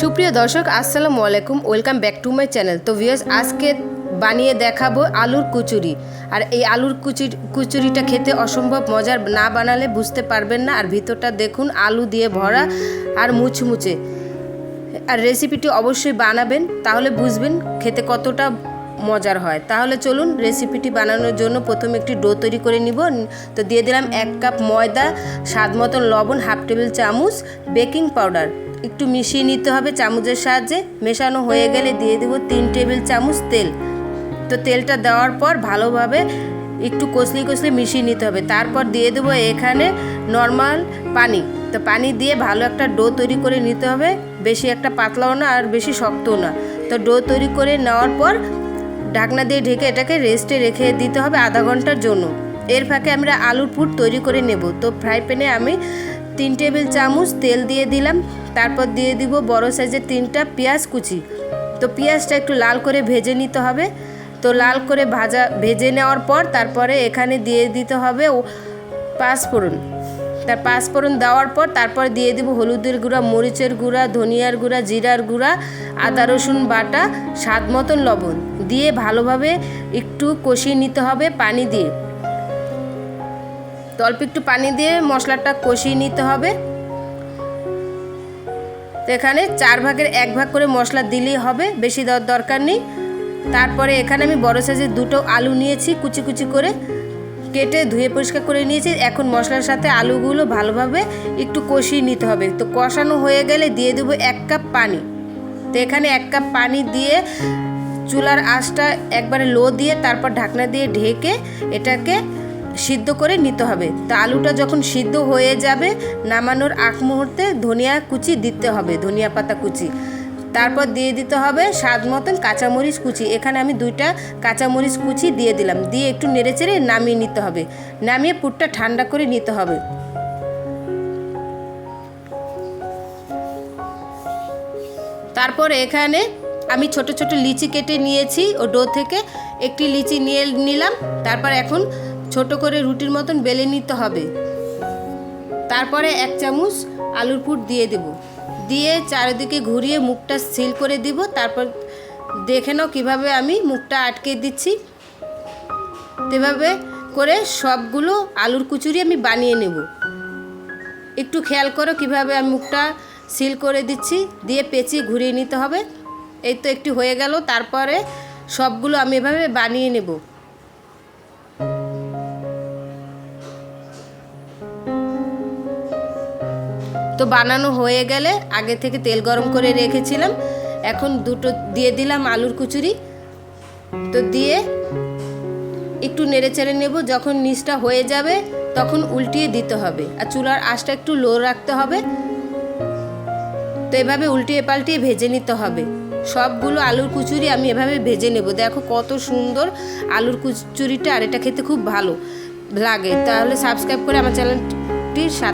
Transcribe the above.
সুপ্রিয় দর্শক, আসসালামু আলাইকুম। Welcome back to my channel তো ভিউয়ার্স আজকে বানিয়ে দেখাবো আলুর কুচুরি। আর এই আলুর কুচুরি কুচুরিটা খেতে অসম্ভব মজার, না বানালে বুঝতে পারবেন না। আর ভিতরটা দেখুন, আলু দিয়ে ভরা আর মুচমুচে। আর রেসিপিটি অবশ্যই বানাবেন, তাহলে বুঝবেন খেতে কতটা মজার হয়। তাহলে চলুন রেসিপিটি বানানোর জন্য প্রথমে একটি ডো তৈরি করে নিব। তো দিয়ে দিলাম এক কাপ ময়দা, স্বাদ মতন লবণ হাফ টেবিল চামচ বেকিং পাউডার একটু মিশিয়ে নিতে হবে চামচের সাহায্যে। মেশানো হয়ে গেলে দিয়ে দেবো তিন টেবিল চামচ তেল। তো তেলটা দেওয়ার পর ভালোভাবে একটু কষলি কষলি মিশিয়ে নিতে হবে। তারপর দিয়ে দেবো এখানে নর্মাল পানি। তো পানি দিয়ে ভালো একটা ডো তৈরি করে নিতে হবে। বেশি একটা পাতলাও না আর বেশি শক্তও না। তো ডো তৈরি করে নেওয়ার পর ঢাকনা দিয়ে ঢেকে এটাকে রেস্টে রেখে দিতে হবে আধা ঘণ্টার জন্য। এর ফাঁকে আমরা আলুর পুর তৈরি করে নেব। তো ফ্রাই প্যানে আমি তিন টেবিল চামচ তেল দিয়ে দিলাম। তারপর দিয়ে দিব বড় সাইজের তিনটা পেঁয়াজ কুচি। তো পেঁয়াজটা একটু লাল করে ভেজে নিতে হবে। তো লাল করে ভাজা, ভেজে নেওয়ার পর তারপরে এখানে দিয়ে দিতে হবে পাঁচফোড়ন। তার পাঁচফোড়ন দেওয়ার পর তারপর দিয়ে দিব হলুদের গুঁড়া, মরিচের গুঁড়া, ধনিয়ার গুঁড়া, জিরার গুঁড়া, আদা, রসুন বাটা, স্বাদ মতন লবণ। দিয়ে ভালোভাবে একটু কষিয়ে নিতে হবে পানি দিয়ে। তো অল্প একটু পানি দিয়ে মশলাটা কষিয়ে নিতে হবে। তো এখানে চার ভাগের এক ভাগ করে মশলা দিলেই হবে, বেশি দেওয়ার দরকার নেই। তারপরে এখানে আমি বড় সাইজের দুটো আলু নিয়েছি, কুচি কুচি করে কেটে ধুয়ে পরিষ্কার করে নিয়েছি। এখন মশলার সাথে আলুগুলো ভালোভাবে একটু কষিয়ে নিতে হবে। তো কষানো হয়ে গেলে দিয়ে দেবো এক কাপ পানি। তো এখানে এক কাপ পানি দিয়ে চুলার আঁচটা একবারে লো দিয়ে তারপর ঢাকনা দিয়ে ঢেকে এটাকে সিদ্ধ করে নিতে হবে। তো আলুটা যখন সিদ্ধ হয়ে যাবে, নামানোর আগ মুহূর্তে ধনিয়া কুচি দিতে হবে, ধনিয়া পাতা কুচি। তারপর দিয়ে দিতে হবে স্বাদ মতন কাঁচামরিচ কুচি। এখানে আমি দুইটা কাঁচামরিচ কুচি দিয়ে দিলাম। দিয়ে একটু নেড়েচেড়ে নামিয়ে নিতে হবে। নামিয়ে পুরটা ঠান্ডা করে নিতে হবে। তারপর এখানে আমি ছোট ছোট লিচি কেটে নিয়েছি। ও ডো থেকে একটি লিচি নিয়ে নিলাম। তারপর এখন ছোট করে রুটির মতন বেলে নিতে হবে। তারপরে এক চামচ আলুর পুর দিয়ে দেব। দিয়ে চারিদিকে ঘুরিয়ে মুখটা সিল করে দিব। তারপর দেখে নাও কীভাবে আমি মুখটা আটকে দিচ্ছি। এভাবে করে সবগুলো আলুর কুচুরি আমি বানিয়ে নেব। একটু খেয়াল করো কীভাবে আমি মুখটা সিল করে দিচ্ছি। দিয়ে পেঁচিয়ে ঘুরিয়ে নিতে হবে। এই তো একটি হয়ে গেল। তারপরে সবগুলো আমি এভাবে বানিয়ে নেব। তো বানানো হয়ে গেলে আগে থেকে তেল গরম করে রেখেছিলাম। এখন দুটো দিয়ে দিলাম আলুর কুচুরি। তো দিয়ে একটু নেড়ে চেড়ে নেব, যখন নিচটা হয়ে যাবে তখন উল্টিয়ে দিতে হবে। আর চুলার আঁচটা একটু লো রাখতে হবে। তো এভাবে উল্টিয়ে পাল্টিয়ে ভেজে নিতে হবে। সবগুলো আলুর কুচুরি আমি এভাবে ভেজে নেব। দেখো কত সুন্দর আলুর কুচুরিটা আর এটা খেতে খুব ভালো লাগে। তাহলে সাবস্ক্রাইব করে আমার চ্যানেলটির সাথে